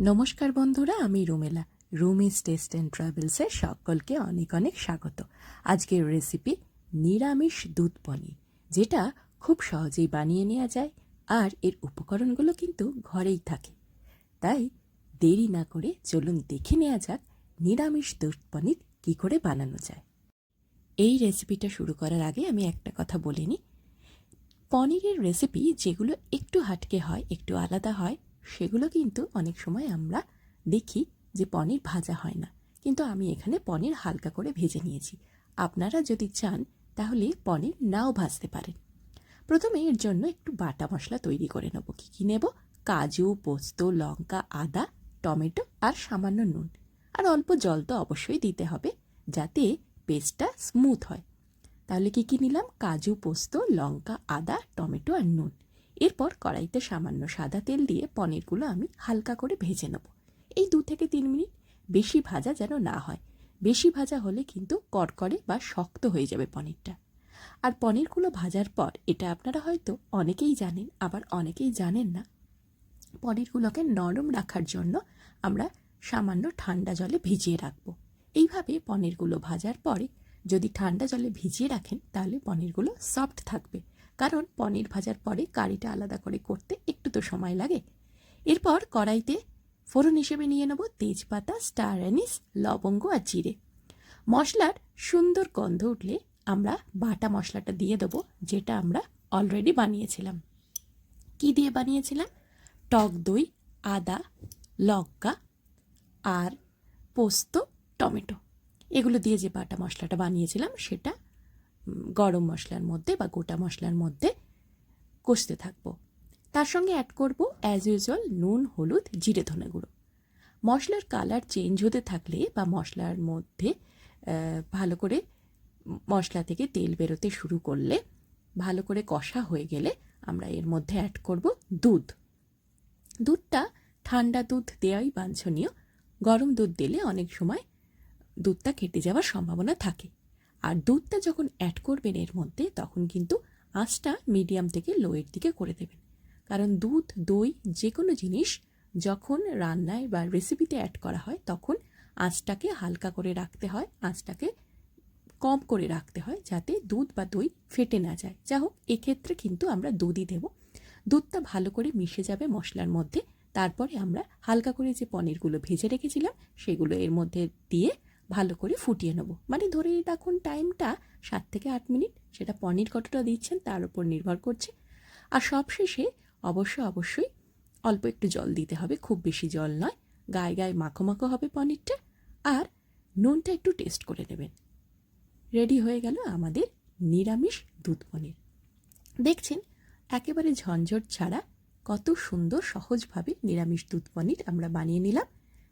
নমস্কার বন্ধুরা, আমি রুমেলা। রুমিস টেস্ট অ্যান্ড ট্রাভেলসের সকলকে অনেক অনেক স্বাগত। আজকের রেসিপি নিরামিষ দুধ পনির, যেটা খুব সহজেই বানিয়ে নেওয়া যায় আর এর উপকরণগুলো কিন্তু ঘরেই থাকে। তাই দেরি না করে চলুন দেখে নেওয়া যাক নিরামিষ দুধ পনির কী করে বানানো যায়। এই রেসিপিটা শুরু করার আগে আমি একটা কথা বলে নিই। পনিরের রেসিপি যেগুলো একটু হাটকে হয়, একটু আলাদা হয় সেগুলো কিন্তু অনেক সময় আমরা দেখি যে পনির ভাজা হয় না। কিন্তু আমি এখানে পনির হালকা করে ভেজে নিয়েছি। আপনারা যদি চান, তাহলে পনির নাও ভাজতে পারেন। প্রথমে এর জন্য একটু বাটা মশলা তৈরি করে নেব। কী কী নেব? কাজু, পোস্ত, লঙ্কা, আদা, টমেটো আর সামান্য নুন। আর অল্প জল তো অবশ্যই দিতে হবে, যাতে পেস্টটা স্মুথ হয়। তাহলে কী কী নিলাম? কাজু, পোস্ত, লঙ্কা, আদা, টমেটো আর নুন। এরপর কড়াইতে সামান্য সাদা তেল দিয়ে পনিরগুলো আমি হালকা করে ভেজে নেব। এই দু থেকে তিন মিনিট বেশি ভাজা যেন না হয়। বেশি ভাজা হলে কিন্তু কড়কড়ে বা শক্ত হয়ে যাবে পনিরটা। আর পনিরগুলো ভাজার পর, এটা আপনারা হয়তো অনেকেই জানেন, আবার অনেকেই জানেন না, পনিরগুলোকে নরম রাখার জন্য আমরা সামান্য ঠান্ডা জলে ভিজিয়ে রাখব। এইভাবে পনিরগুলো ভাজার পরে যদি ঠান্ডা জলে ভিজিয়ে রাখেন, তাহলে পনিরগুলো সফট থাকবে। কারণ পনির ভাজার পরে কারিটা আলাদা করে করতে একটু তো সময় লাগে। এরপর কড়াইতে ফোড়ন হিসেবে নিয়ে নেব তেজপাতা, স্টার অ্যানিস, লবঙ্গ আর জিরে। মশলার সুন্দর গন্ধ উঠলে আমরা বাটা মশলাটা দিয়ে দেবো, যেটা আমরা অলরেডি বানিয়েছিলাম। কি দিয়ে বানিয়েছিলাম? টক দই, আদা, লঙ্কা আর পোস্ত, টমেটো। এগুলো দিয়ে যে বাটা মশলাটা বানিয়েছিলাম, সেটা গরম মশলার মধ্যে বা গোটা মশলার মধ্যে কষতে থাকব। তার সঙ্গে অ্যাড করব অ্যাজ ইউজুয়াল নুন, হলুদ, জিরে ধনে গুঁড়ো। মশলার কালার চেঞ্জ হতে থাকলে বা মশলার মধ্যে ভালো করে মশলা থেকে তেল বেরোতে শুরু করলে, ভালো করে কষা হয়ে গেলে আমরা এর মধ্যে অ্যাড করব দুধ। দুধটা ঠান্ডা দুধ দেওয়াই বাঞ্ছনীয়। গরম দুধ দিলে অনেক সময় দুধটা কেটে যাওয়ার সম্ভাবনা থাকে। আর দুধটা যখন অ্যাড করবেন এর মধ্যে, তখন কিন্তু আঁচটা মিডিয়াম থেকে লোয়ের দিকে করে দেবেন। কারণ দুধ, দই যে কোনো জিনিস যখন রান্নায় বা রেসিপিতে অ্যাড করা হয়, তখন আঁচটাকে হালকা করে রাখতে হয়, আঁচটাকে কম করে রাখতে হয়, যাতে দুধ বা দই ফেটে না যায়। যা হোক, এক্ষেত্রে কিন্তু আমরা দুধই দেব। দুধটা ভালো করে মিশে যাবে মশলার মধ্যে। তারপরে আমরা হালকা করে যে পনিরগুলো ভেজে রেখেছিলাম, সেগুলো এর মধ্যে দিয়ে ভালো করে ফুটিয়ে নেব। মানে ধরে রাখুন টাইমটা সাত থেকে আট মিনিট সেটা পনির কতটা দিচ্ছেন তার উপর নির্ভর করছে। আর সবশেষে অবশ্যই অবশ্যই অল্প একটু জল দিতে হবে, খুব বেশি জল নয়। গায়ে গায়ে মাখো মাখো হবে পনিরটা। আর নুনটা একটু টেস্ট করে নেবেন। রেডি হয়ে গেল আমাদের নিরামিষ দুধ পনির। দেখছেন, একেবারে ঝঞ্ঝট ছাড়া কত সুন্দর সহজভাবে নিরামিষ দুধ পনির আমরা বানিয়ে নিলাম।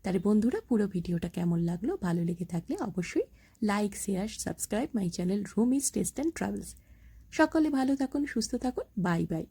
তাহলে বন্ধুরা, পুরো ভিডিওটা কেমন লাগল, ভালো লেগে থাকলে অবশ্যই like share subscribe my channel room is taste and travels সকলে ভালো থাকুন, সুস্থ থাকুন বাই বাই